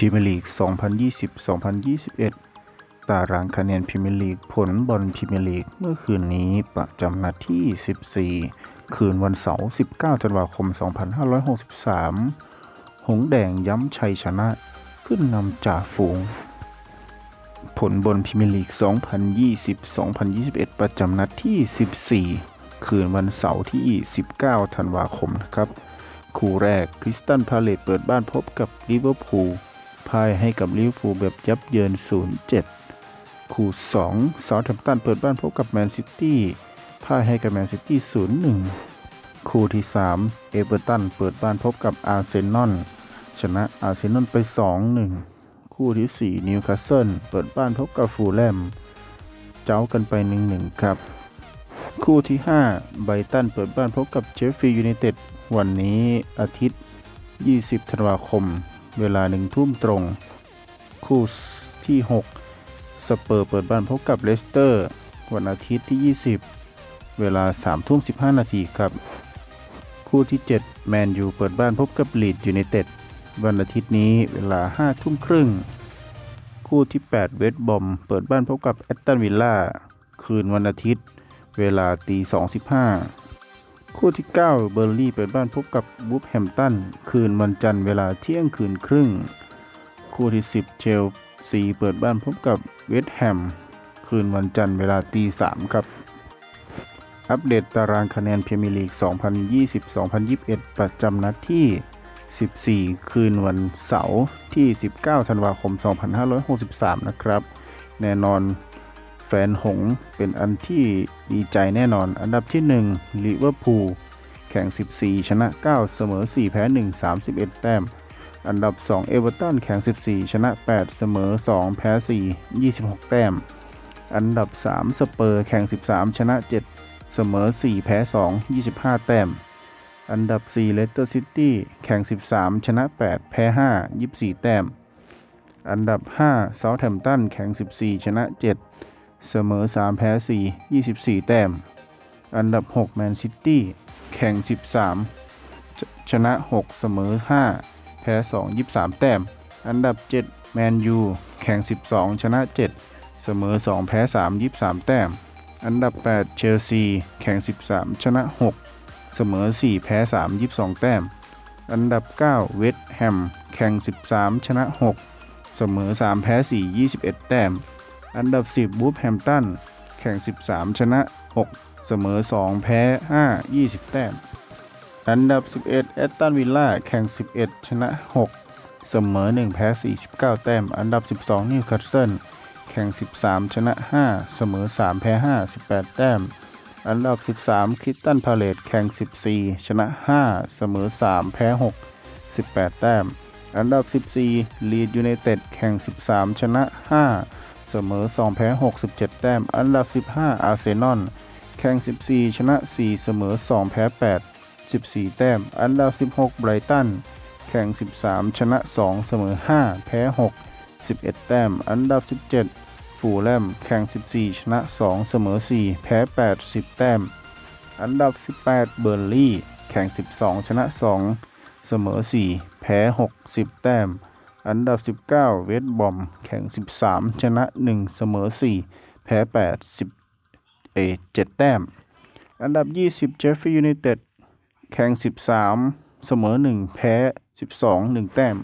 พรีเมียร์ลีก 2020-2021 ตารางคะแนนพรีเมียร์ลีก ผลบอลพรีเมียร์ลีก เมื่อคืนนี้ประจำนัดที่ 14 คืนวันเสาร์ 19 ธันวาคม 2563 หงส์แดงย้ำชัยชนะ ขึ้นนำจ่าฝูง ผลบอลพรีเมียร์ลีก 2020-2021 ประจำนัดที่ 14 คืนวันเสาร์ที่ 19 ธันวาคมนะครับ คู่แรกคริสตันพาเลตเปิดบ้านพบกับลิเวอร์พูล พ่ายให้กับลิเวอร์พูลแบบยับเยิน 0-7 คู่ 2 ซา u แ h ม p ตันเปิดบ้านพบกับแมนซิตี้พ่ายให้กับแมนซิตี้ 0-1 คู่ที่ 3 เอเวอร์ตันเปิดบ้านพบกับอาร์เซนอลชนะอาร์เซนอลไป 2-1 คู่ที่ 4 นิวคาสเซิลเปิดบ้านพบกับฟูลแลม เจ้ากันไป 1-1 ครับ คู่ที่ 5 ไบรตันเปิดบ้านพบกับเชฟฟียูไนเต็ดวันนี้อาทิตย์ 20 ธันวาคม เวลา1ทุ่มตรง คู่ที่ 6 สเปอร์เปิดบ้านพบกับเลสเตอร์ วันอาทิตย์ที่ 20 เวลา3ทุ่ม15 นาทีครับ คู่ที่ 7 แมนยูเปิดบ้านพบกับลีดยูไนเต็ดวันอาทิตย์นี้เวลา5ทุ่มครึ่ง คู่ที่ 8 เวสต์บอม เปิดบ้านพบกับแอตตันวิลล่า คืนวันอาทิตย์ เวลาตี2.15 คู่ที่ 9 เบอร์ลี่เปิดบ้านพบกับวูฟแฮมตันคืนวันจันทร์เวลาเที่ยงคืนครึ่ง คู่ที่ 10 เชลซีเปิดบ้านพบกับเวสต์แฮมคืนวันจันทร์เวลาตี3ครับ อัปเดตตารางคะแนนพรีเมียร์ลีก 2020-2021 ประจำนัดที่ 14 คืนวันเสาร์ที่ 19 ธันวาคม 2563 นะครับ แน่นอน แฟนหงเป็นอันที่ดีใจแน่นอน อันดับที่1ลิเวอร์พูลแข่ง 14 ชนะ 9 เสมอ 4 แพ้ 1 31 แต้ม อันดับ 2 เอเวอร์ตันแข่ง 14 ชนะ 8 เสมอ 2 แพ้ 4 26 แต้ม อันดับ 3 สเปอร์แข่ง 13 ชนะ 7 เสมอ 4 แพ้ 2 25 แต้ม อันดับ 4 เลสเตอร์ซิตี้แข่ง 13 ชนะ 8 แพ้ 5 24 แต้ม อันดับ 5 เซาท์แฮมป์ตันแข่ง 14 ชนะ 7 เสมอ 3 แพ้ 4 24 แต้ม อันดับ 6 แมนซิตี้ แข่ง 13 ชชนะ 6 เสมอ 5 แพ้ 2 23 แต้ม อันดับ 7 แมนยู แข่ง 12 ชนะ 7 เสมอ 2 แพ้ 3 23 แต้ม อันดับ 8 เชลซี แข่ง 13 ชนะ 6 เสมอ 4 แพ้ 3 22 แต้ม อันดับ 9 เวสต์แฮม แข่ง 13 ชนะ 6 เสมอ 3 แพ้ 4 21 แต้ม อันดับ 10 บูฟแฮมตัน แข่ง 13 ชนะ 6 เสมอ 2 แพ้ 5 20 แต้ม อันดับ 11 แอตตันวิลล่า แข่ง 11 ชนะ 6 เสมอ 1 แพ้ 49 แต้ม อันดับ 12 นิวคาสเซิล แข่ง 13 ชนะ 5 เสมอ 3 แพ้ 5 18 แต้ม อันดับ 13คริสตันพาเลต แข่ง 14 ชนะ 5 เสมอ 3 แพ้ 6 18 แต้ม อันดับ 14 ลีดยูไนเต็ด แข่ง 13 ชนะ 5 เสมอ 2 แพ้ 67 แต้ม อันดับ 15 อาร์เซนอล แข่ง 14 ชนะ 4 เสมอ 2 แพ้ 8 14 แต้ม อันดับ 16 ไบรตัน แข่ง 13 ชนะ 2 เสมอ 5 แพ้ 6 11 แต้ม อันดับ 17 ฟูลแลม แข่ง 14 ชนะ 2 เสมอ 4 แพ้ 8 10 แต้ม อันดับ 18 เบอร์ลี่ แข่ง 12 ชนะ 2 เสมอ 4 แพ้6 10แต้ม อันดับ 19 เวสบอม แข่ง 13 ชนะ 1 เสมอ 4 แพ้ 8 10เอ7แต้ม อันดับ 20เจฟฟี่ยูไนเต็ด แข่ง 13 เสมอ 1 แพ้ 12 1 แต้ม